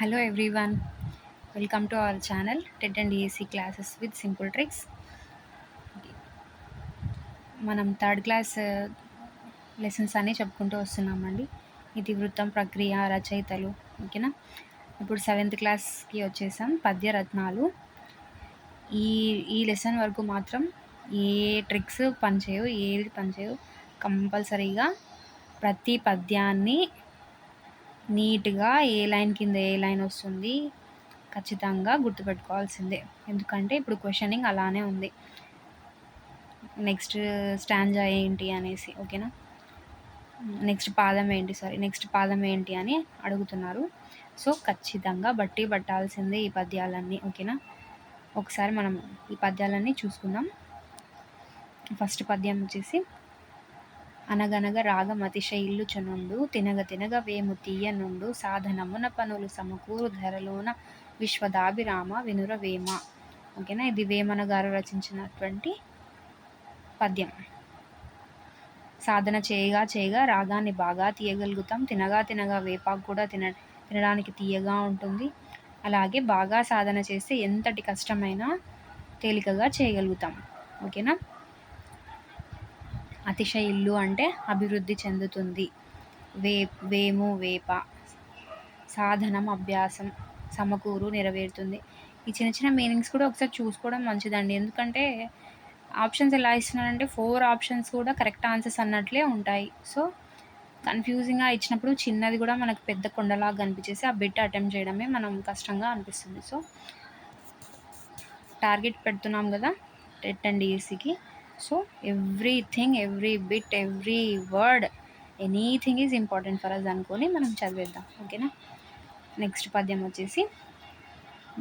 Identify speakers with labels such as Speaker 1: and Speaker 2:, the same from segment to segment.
Speaker 1: Hello everyone welcome to our channel TET and AC classes with simple tricks మనం third class lessons అన్నీ చెప్పుకుంటూ వస్తున్నామండి. ఇది వృత్తం ప్రక్రియ రచయితలు ఓకేనా? ఇప్పుడు సెవెంత్ క్లాస్కి వచ్చేసాం పద్య రత్నాలు ఈ ఈ లెసన్ వరకు మాత్రం ఏ ట్రిక్స్ పనిచేయవు ఏది పనిచేయవు కంపల్సరీగా ప్రతి పద్యాన్ని నీట్గా ఏ లైన్ కింద ఏ లైన్ వస్తుంది ఖచ్చితంగా గుర్తుపెట్టుకోవాల్సిందే. ఎందుకంటే ఇప్పుడు క్వశ్చనింగ్ అలానే ఉంది. నెక్స్ట్ స్టాంజా ఏంటి అనేసి ఓకేనా? నెక్స్ట్ పాదం ఏంటి సారీ నెక్స్ట్ పాదం ఏంటి అని అడుగుతున్నారు. సో ఖచ్చితంగా బట్టి పట్టాల్సిందే ఈ పద్యాలన్నీ ఓకేనా? ఒకసారి మనం ఈ పద్యాలన్నీ చూసుకుందాం. ఫస్ట్ పద్యం వచ్చేసి అనగనగ రాగం అతిశయిల్లు చునుండు తినగ తినగ వేము తీయనుండు సాధనమున పనులు సమకూరు ధరలోన విశ్వదాభిరామ వినుర వేమ. ఓకేనా? ఇది వేమన గారు రచించినటువంటి పద్యం. సాధన చేయగా చేయగా రాగాన్ని బాగా తీయగలుగుతాం. తినగా తినగా వేపాకు కూడా తిన తినడానికి తీయగా ఉంటుంది. అలాగే బాగా సాధన చేస్తే ఎంతటి కష్టమైనా తేలికగా చేయగలుగుతాం. ఓకేనా? అతిశయిల్లు అంటే అభివృద్ధి చెందుతుంది. వే వేము వేప. సాధనం అభ్యాసం సమకూరు నెరవేరుతుంది. ఈ చిన్న చిన్న మీనింగ్స్ కూడా ఒకసారి చూసుకోవడం మంచిదండి. ఎందుకంటే ఆప్షన్స్ ఎలా ఇస్తున్నారంటే ఫోర్ ఆప్షన్స్ కూడా కరెక్ట్ ఆన్సర్స్ అన్నట్లే ఉంటాయి. సో కన్ఫ్యూజింగ్గా ఇచ్చినప్పుడు చిన్నది కూడా మనకు పెద్ద కొండలాగా కనిపించేసి ఆ బిట్ అటెంప్ట్ చేయడమే మనం కష్టంగా అనిపిస్తుంది. సో టార్గెట్ పెడుతున్నాం కదా టెట్ అండ్ ఈసీకి so everything every bit every word anything is important for us అనుకొని మనం చదివేద్దాం. ఓకేనా నెక్స్ట్ పద్యం వచ్చేసి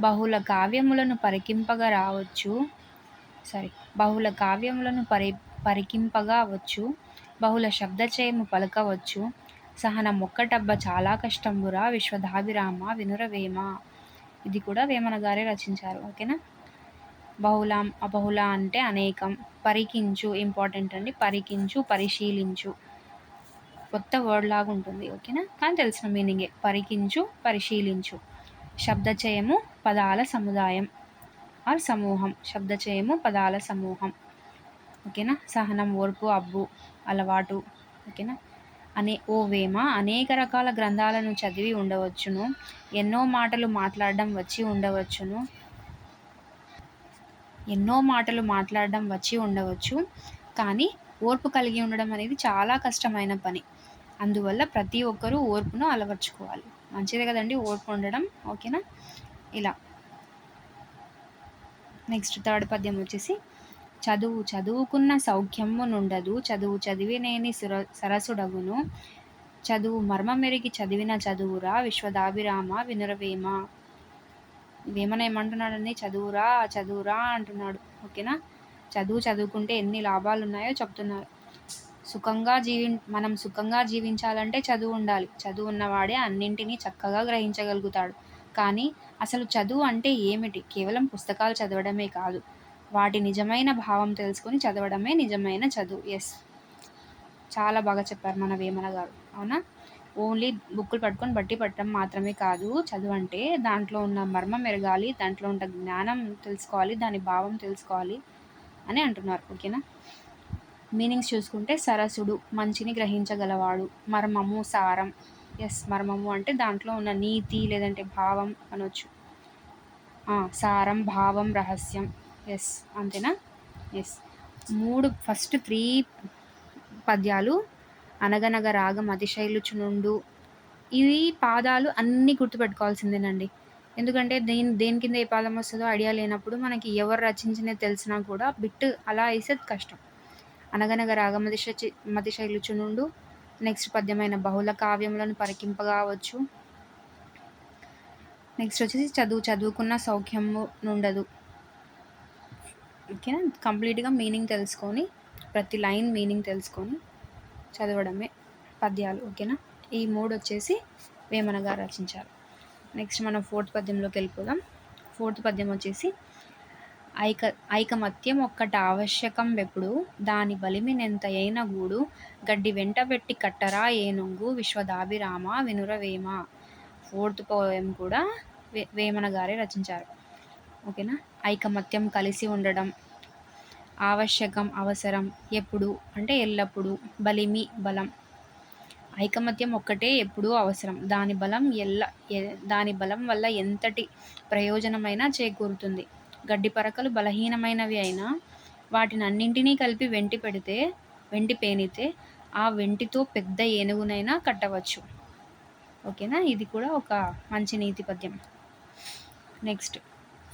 Speaker 1: బహుళ కావ్యములను పరికింపగా రావచ్చు. సారీ బహుళ కావ్యములను పరి పరికింపగా వచ్చు. బహుళ శబ్దచయము పలకవచ్చు. సహనం ఒక్కటబ్బ చాలా కష్టంబురా విశ్వధాభిరామ వినురవేమ. ఇది కూడా వేమన గారే రచించారు. ఓకేనా బహుళం అబహుళ అంటే అనేకం. పరికించు ఇంపార్టెంట్ అండి. పరికించు పరిశీలించు. కొత్త వర్డ్ లాగా ఉంటుంది ఓకేనా కానీ తెలిసిన మీనింగే పరికించు పరిశీలించు. శబ్దచయము పదాల సముదాయం. ఆర్ సమూహం. శబ్దచయము పదాల సమూహం. ఓకేనా సహనం ఓర్పు అబ్బు అలవాటు. ఓకేనా అనే ఓ వేమ అనేక రకాల గ్రంథాలను చదివి ఉండవచ్చును. ఎన్నో మాటలు మాట్లాడడం వచ్చి ఉండవచ్చును. ఎన్నో మాటలు మాట్లాడడం వచ్చి ఉండవచ్చు. కానీ ఓర్పు కలిగి ఉండడం అనేది చాలా కష్టమైన పని. అందువల్ల ప్రతి ఒక్కరూ ఓర్పును అలవర్చుకోవాలి. మంచిదే కదండి ఓర్పు ఉండడం. ఓకేనా? ఇలా. నెక్స్ట్ థర్డ్ పద్యం వచ్చేసి చదువు చదువుకున్న సౌఖ్యమునుండదు చదువు చదివినేని సుర సరసుడగును. చదువు మర్మమెరిగి చదివిన చదువురా విశ్వదాభిరామ వినురవేమ. వేమన ఏమంటున్నాడని చదువురా చదువురా అంటున్నాడు. ఓకేనా? చదువు చదువుకుంటే ఎన్ని లాభాలు ఉన్నాయో చెప్తున్నారు. సుఖంగా జీవి మనం సుఖంగా జీవించాలంటే చదువు ఉండాలి. చదువు ఉన్నవాడే అన్నింటినీ చక్కగా గ్రహించగలుగుతాడు. కానీ అసలు చదువు అంటే ఏమిటి? కేవలం పుస్తకాలు చదవడమే కాదు. వాటి నిజమైన భావం తెలుసుకొని చదవడమే నిజమైన చదువు. ఎస్. చాలా బాగా చెప్పారు మన వేమన గారు. అవునా? ఓన్లీ బుక్కులు పట్టుకొని బట్టి పట్టడం మాత్రమే కాదు చదువు అంటే దాంట్లో ఉన్న మర్మం ఎరగాలి దాంట్లో ఉన్న జ్ఞానం తెలుసుకోవాలి దాని భావం తెలుసుకోవాలి అని అంటున్నారు ఓకేనా? మీనింగ్స్ చూసుకుంటే సరసుడు మంచిని గ్రహించగలవాడు మర్మము సారం ఎస్ మర్మము అంటే దాంట్లో ఉన్న నీతి లేదంటే భావం అనొచ్చు. సారం భావం రహస్యం ఎస్ అంతేనా? ఎస్ మూడు ఫస్ట్ త్రీ పద్యాలు అనగనగ రాగం అతిశైలుచునుండు ఇవి పాదాలు అన్నీ గుర్తుపెట్టుకోవాల్సిందేనండి. ఎందుకంటే దేని దేని కింద ఏ పాదం వస్తుందో ఐడియా లేనప్పుడు మనకి ఎవరు రచించినది తెలిసినా కూడా బిట్ అలా వేసేది కష్టం. అనగనగ రాగం మతిశ మతిశైలుచునుండు నెక్స్ట్ పద్యమైన బహుళ కావ్యములను పరికింపగావచ్చు. నెక్స్ట్ వచ్చేసి చదువు చదువుకున్న సౌఖ్యము నుండదు. ఓకేనా? కంప్లీట్గా మీనింగ్ తెలుసుకొని ప్రతి లైన్ మీనింగ్ తెలుసుకొని చదవడమే పద్యాలు ఓకేనా? ఈ మూడు వచ్చేసి వేమన గారు రచించారు. నెక్స్ట్ మనం ఫోర్త్ పద్యంలోకి వెళ్ళిపోదాం. ఫోర్త్ పద్యం వచ్చేసి ఐక ఐకమత్యం ఒక్కట ఆవశ్యకం వెప్పుడు దాని బలిమినెంత అయిన గూడు గడ్డి వెంటబెట్టి కట్టరా ఏనుంగు విశ్వదాభిరామ వినురవేమ ఫోర్త్ పోయం కూడా వే వేమన గారే రచించారు. ఓకేనా? ఐకమత్యం కలిసి ఉండడం ఆవశ్యకం అవసరం ఎప్పుడు అంటే ఎల్లప్పుడూ బలిమి బలం. ఐకమత్యం ఒక్కటే ఎప్పుడూ అవసరం. దాని బలం ఎల్ల దాని బలం వల్ల ఎంతటి ప్రయోజనమైనా చేకూరుతుంది. గడ్డి పరకలు బలహీనమైనవి అయినా వాటిని అన్నింటినీ కలిపి వెంటి పెడితే వెంటి పేనితే ఆ వెంటితో పెద్ద ఏనుగునైనా కట్టవచ్చు. ఓకేనా? ఇది కూడా ఒక మంచి నీతి పద్యం. నెక్స్ట్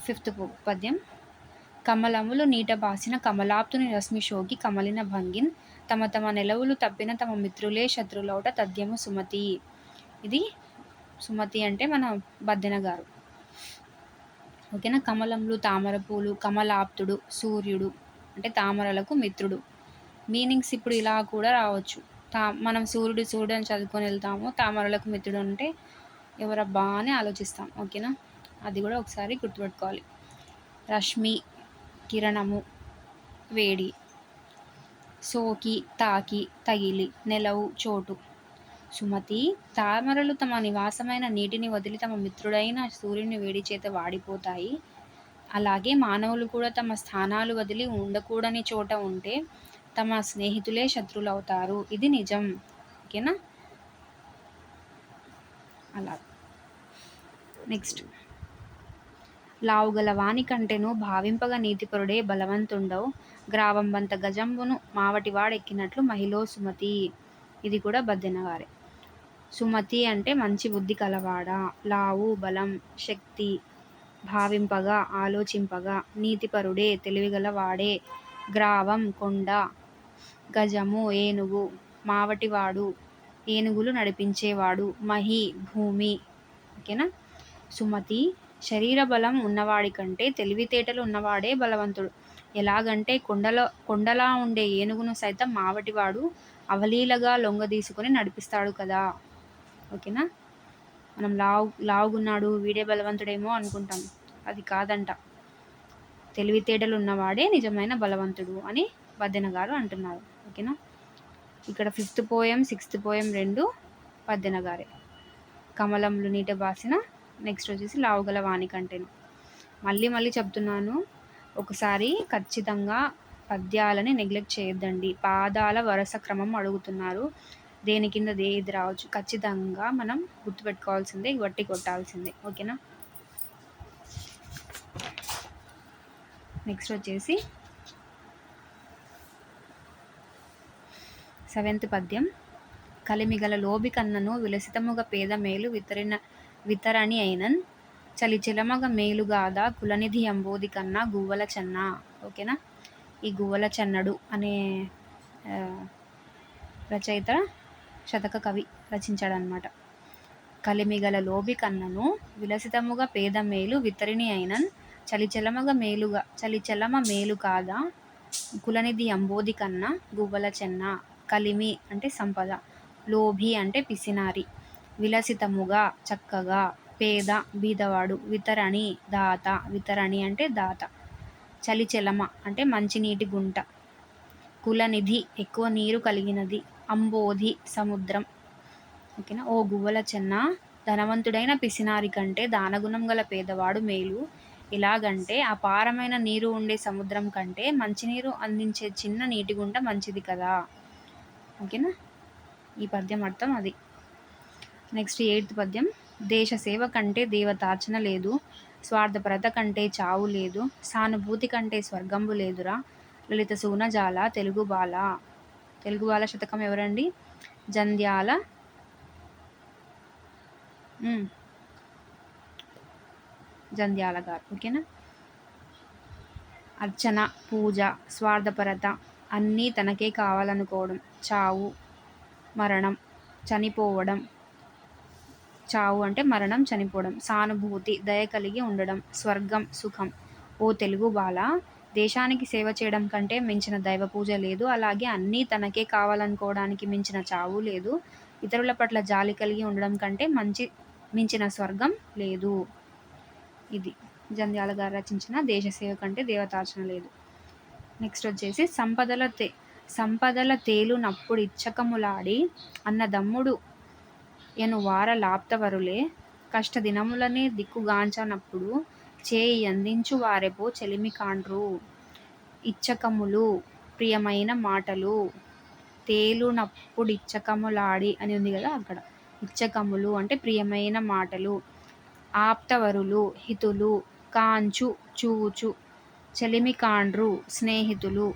Speaker 1: ఫిఫ్త్ పద్యం. కమలములు నీట బాసిన కమలాప్తుని రశ్మి షోకి కమలిన భంగిన్ తమ తమ నెలవులు తప్పిన తమ మిత్రులే శత్రులౌట తద్యము సుమతి. ఇది సుమతి అంటే మన బద్దెన గారు. ఓకేనా? కమలములు తామర పూలు కమలాప్తుడు సూర్యుడు అంటే తామరలకు మిత్రుడు. మీనింగ్స్ ఇప్పుడు ఇలా కూడా రావచ్చు. తా మనం సూర్యుడు సూర్యుడు అని చదువుకొని వెళ్తాము. తామరలకు మిత్రుడు అంటే ఎవరబ్బా అని ఆలోచిస్తాం. ఓకేనా? అది కూడా ఒకసారి గుర్తుపెట్టుకోవాలి. రష్మి కిరణము వేడి సోకి తాకి తగిలి నెలవు చోటు. సుమతి తామరలు తమ నివాసమైన నీటిని వదిలి తమ మిత్రుడైన సూర్యుని వేడి చేత వాడిపోతాయి. అలాగే మానవులు కూడా తమ స్థానాలు వదిలి ఉండకూడని చోట ఉంటే తమ స్నేహితులే శత్రులు అవుతారు ఇది నిజం. ఓకేనా? అలా. నెక్స్ట్. లావుగల వాని కంటెను భావింపగ నీతిపరుడే బలవంతుండవు. గ్రావంబంత గజంబును మావటివాడెక్కినట్లు మహిళో సుమతి. ఇది కూడా బద్దెనగారే సుమతి అంటే మంచి బుద్ధి కలవాడ? లావు బలం శక్తి భావింపగా ఆలోచింపగా నీతిపరుడే తెలివిగలవాడే గ్రావం కొండ గజము ఏనుగు మావటివాడు ఏనుగులు నడిపించేవాడు. మహి భూమి. ఓకేనా? సుమతి శరీర బలం ఉన్నవాడి కంటే తెలివితేటలు ఉన్నవాడే బలవంతుడు. ఎలాగంటే కొండలో కొండలా ఉండే ఏనుగును సైతం మావటివాడు అవలీలగా లొంగదీసుకొని నడిపిస్తాడు కదా. ఓకేనా? మనం లావు లావుగున్నాడు వీడే బలవంతుడేమో అనుకుంటాం. అది కాదంట. తెలివితేటలు ఉన్నవాడే నిజమైన బలవంతుడు అని వద్దెన గారు అంటున్నారు. ఓకేనా? ఇక్కడ ఫిఫ్త్ పోయం సిక్స్త్ పోయం రెండు పద్దెన గారే. కమలంలు నీట బాసిన నెక్స్ట్ వచ్చేసి లావుగల వాణి కంటెను మళ్ళీ మళ్ళీ చెప్తున్నాను ఒకసారి ఖచ్చితంగా పద్యాలని నెగ్లెక్ట్ చేయొద్దండి. పాదాల వరుస క్రమం అడుగుతున్నారు. దేని కింద ఏది రావచ్చు? ఖచ్చితంగా మనం గుర్తుపెట్టుకోవాల్సిందే వట్టి కొట్టాల్సిందే. ఓకేనా? నెక్స్ట్ వచ్చేసి సెవెంత్ పద్యం. కలిమిగల లోబి కన్నను విలసితముగ పేద మేలు వితరిన వితరణి అయినన్. చలిచిలమగ మేలుగాదా కులనిధి అంబోది కన్నా గువ్వల చెన్న. ఓకేనా? ఈ గువ్వల చెన్నడు అనే రచయిత శతక కవి రచించాడనమాట కలిమిగల లోబి కన్నను విలసితముగా పేద మేలు వితరిణి అయినన్. చలిచలమగ మేలుగా చలిచలమ మేలు కాదా కులనిధి అంబోది కన్నా గువ్వల చెన్న. కలిమి అంటే సంపద లోభి అంటే పిసినారి. విలసితముగా చక్కగా పేద బీదవాడు వితరణి దాత వితరణి అంటే దాత. చలిచెలమ అంటే మంచినీటి గుంట. కులనిధి ఎక్కువ నీరు కలిగినది. అంబోధి సముద్రం. ఓకేనా? ఓ గువ్వల చెన్న. ధనవంతుడైన పిసినారి కంటే దానగుణం గల పేదవాడు మేలు. ఎలాగంటే అపారమైన నీరు ఉండే సముద్రం కంటే మంచినీరు అందించే చిన్న నీటి గుంట మంచిది కదా. ఓకేనా? ఈ పద్యం అర్థం అది. నెక్స్ట్ ఎయిత్ పద్యం. దేశ సేవ కంటే దేవతార్చన లేదు. స్వార్థపరత కంటే చావు లేదు. సానుభూతి కంటే స్వర్గంబు లేదురా. లలిత సూనజాల తెలుగు బాల. తెలుగు బాల శతకం ఎవరండి? జంధ్యాల. జంధ్యాల గారు. ఓకేనా? అర్చన పూజ స్వార్థపరత అన్నీ తనకే కావాలనుకోవడం. చావు మరణం చనిపోవడం చావు అంటే మరణం చనిపోవడం సానుభూతి దయ కలిగి ఉండడం స్వర్గం సుఖం. ఓ తెలుగు బాల దేశానికి సేవ చేయడం కంటే మించిన దైవ పూజ లేదు. అలాగే అన్నీ తనకే కావాలనుకోవడానికి మించిన చావు లేదు. ఇతరుల పట్ల జాలి కలిగి ఉండడం కంటే మంచి మించిన స్వర్గం లేదు. ఇది జంధ్యాల గారు రచించిన దేశ సేవ కంటే దేవతార్చన లేదు. నెక్స్ట్ వచ్చేసి సంపదల తే సంపదల తేలునప్పుడు ఇచ్చకములాడి అన్న దమ్ముడు ఎను వార లాప్తవరులే. కష్టదినములనే దిక్కుగాంచనప్పుడు చేయి అందించు వారెపో చెలిమికాండ్రు. ఇచ్చకములు ప్రియమైన మాటలు తేలునప్పుడు ఇచ్చకములాడి అని ఉంది కదా అక్కడ. ఇచ్చకములు అంటే ప్రియమైన మాటలు. ఆప్తవరులు హితులు కాంచు చూచు చెలిమికాండ్రు స్నేహితులు.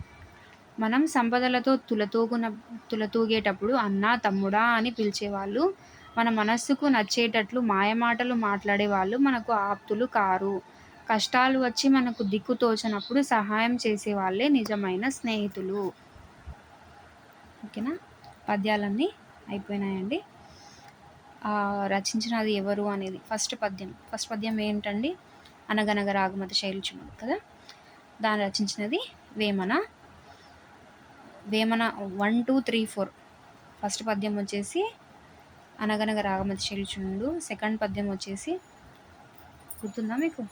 Speaker 1: మనం సంపదలతో తులతూగున తులతూగేటప్పుడు అన్న తమ్ముడా అని పిలిచేవాళ్ళు మన మనస్సుకు నచ్చేటట్లు మాయమాటలు మాట్లాడే వాళ్ళు మనకు ఆప్తులు కారు. కష్టాలు వచ్చి మనకు దిక్కు తోచినప్పుడు సహాయం చేసే వాళ్ళే నిజమైన స్నేహితులు. ఓకేనా? పద్యాలన్నీ అయిపోయినాయండి. రచించినది ఎవరు అనేది ఫస్ట్ పద్యం. ఫస్ట్ పద్యం ఏంటండి? అనగనగ రాగమత శైలుచునుడు కదా. దాన్ని రచించినది Vemana. Vemana one two three four. First పద్యం వచ్చేసి అనగనగ రాగమతి శైలుచునుడు సెకండ్ పద్యం వచ్చేసి గుర్తుందా మీకు?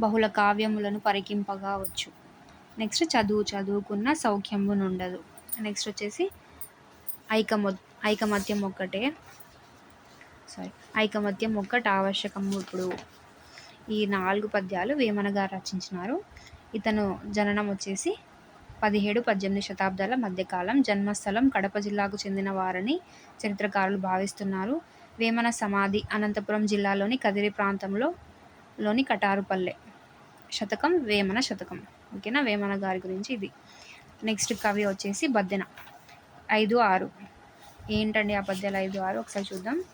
Speaker 1: బహుళ కావ్యములను పరికింపగా వచ్చు. నెక్స్ట్ చదువు చదువుకున్న సౌఖ్యమునుండదు నెక్స్ట్ వచ్చేసి ఐకమ ఐకమత్యం ఒక్కటే. సారీ ఐకమత్యం ఒక్కటి ఆవశ్యకము ఇప్పుడు. ఈ నాలుగు పద్యాలు వేమన గారు రచించినారు. ఇతను జననం వచ్చేసి పదిహేడు పద్దెనిమిది శతాబ్దాల మధ్యకాలం జన్మస్థలం కడప జిల్లాకు చెందిన వారని చరిత్రకారులు భావిస్తున్నారు. వేమన సమాధి అనంతపురం జిల్లాలోని కదిరి ప్రాంతంలో లోని కటారుపల్లె. శతకం వేమన శతకం. ఓకేనా? వేమన గారి గురించి ఇది. నెక్స్ట్ కవి వచ్చేసి బద్దెన. ఐదు ఆరు. ఏంటండి ఆ పద్యాలు ఐదు ఆరు? ఒకసారి చూద్దాం.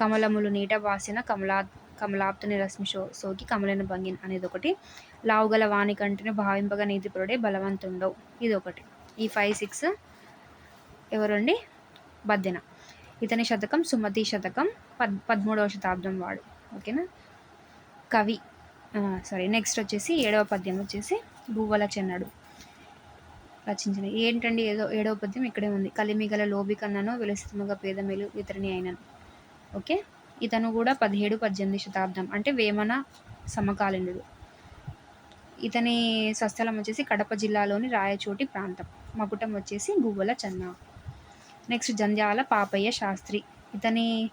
Speaker 1: కమలములు నీట వాసిన కమలా కమలాప్తుని రశ్మి షో సోకి కమలను భంగిన్ అనేది ఒకటి లావుగల వాణి కంటిని భావింపగా నీతిపరుడే బలవంతుండవు. ఇది ఒకటి ఈ ఫైవ్ సిక్స్ ఎవరండి? బద్దెన. ఇతని శతకం సుమతి శతకం పద్ పదమూడవ శతాబ్దం వాడు. ఓకేనా? కవి. సారీ నెక్స్ట్ వచ్చేసి ఏడవ పద్యం వచ్చేసి భూవల చెన్నడు. రచించిన ఏంటండి ఏదో ఏడవ పద్యం ఇక్కడే ఉంది. కలిమిగల లోబి కన్నను విలసితముగా పేదమేలు ఇతరిని అయినను. ఓకే? ఇతను కూడా పదిహేడు పద్దెనిమిది శతాబ్దం. అంటే వేమన సమకాలీనుడు. ఇతని స్వస్థలం వచ్చేసి కడప జిల్లాలోని రాయచోటి ప్రాంతం. మకుటం వచ్చేసి గువ్వల చెన్న. నెక్స్ట్ జంధ్యాల పాపయ్య శాస్త్రి. ఇతని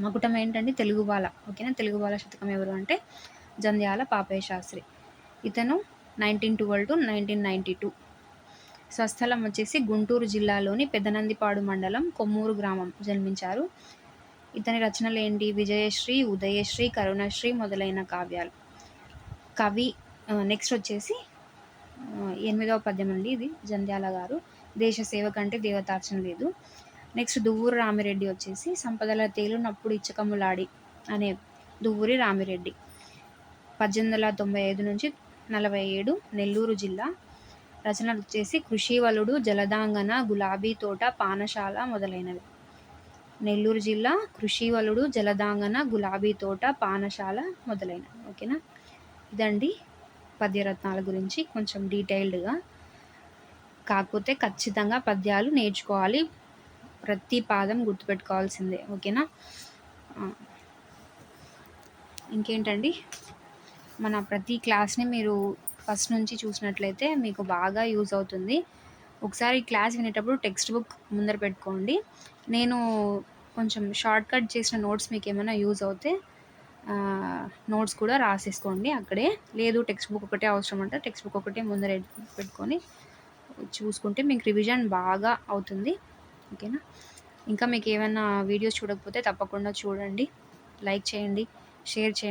Speaker 1: మకుటం ఏంటంటే తెలుగు బాల ఓకేనా? తెలుగు బాల శతకం ఎవరు అంటే జంధ్యాల పాపయ్య శాస్త్రి. ఇతను nineteen twelve to nineteen ninety two స్వస్థలం వచ్చేసి గుంటూరు జిల్లాలోని పెదనందిపాడు మండలం కొమ్మూరు గ్రామం జన్మించారు. ఇతని రచనలు ఏంటి? విజయశ్రీ ఉదయశ్రీ కరుణశ్రీ మొదలైన కావ్యాలు. కవి నెక్స్ట్ వచ్చేసి ఎనిమిదవ పద్యం అండి ఇది జంధ్యాల గారు. దేశ సేవ కంటే దేవతార్చన లేదు. నెక్స్ట్ దువ్వూరు రామిరెడ్డి వచ్చేసి సంపదల తేలునప్పుడు ఇచ్చకములాడి అనే దువ్వూరి రామిరెడ్డి. పద్దెనిమిది వందల తొంభై ఐదు నుంచి నలభై ఏడు నెల్లూరు జిల్లా. రచనలు వచ్చేసి కృషివలుడు జలదాంగన గులాబీ తోట పానశాల మొదలైనవి. నెల్లూరు జిల్లా కృషివలుడు జలదాంగన గులాబీ తోట పానశాల మొదలైనవి. ఓకేనా? ఇదండి పద్యరత్నాల గురించి కొంచెం డీటెయిల్డ్గా. కాకపోతే ఖచ్చితంగా పద్యాలు నేర్చుకోవాలి. ప్రతి పాదం గుర్తుపెట్టుకోవాల్సిందే ఓకేనా? ఇంకేంటండి? మన ప్రతి క్లాస్ని మీరు ఫస్ట్ నుంచి చూసినట్లయితే మీకు బాగా యూజ్ అవుతుంది. ఒకసారి క్లాస్ వినేటప్పుడు టెక్స్ట్ బుక్ ముందర పెట్టుకోండి. నేను కొంచెం షార్ట్ కట్ చేసిన నోట్స్ మీకు ఏమైనా యూజ్ అవుతే నోట్స్ కూడా రాసేసుకోండి అక్కడే. లేదు టెక్స్ట్ బుక్ ఒకటే అవసరం అంటే. టెక్స్ట్ బుక్ ఒకటే ముందర పెట్టుకొని చూసుకుంటే మీకు రివిజన్ బాగా అవుతుంది. ఓకేనా? ఇంకా మీకు ఏమైనా వీడియోస్ చూడకపోతే తప్పకుండా చూడండి. లైక్ చేయండి. షేర్ చేయండి.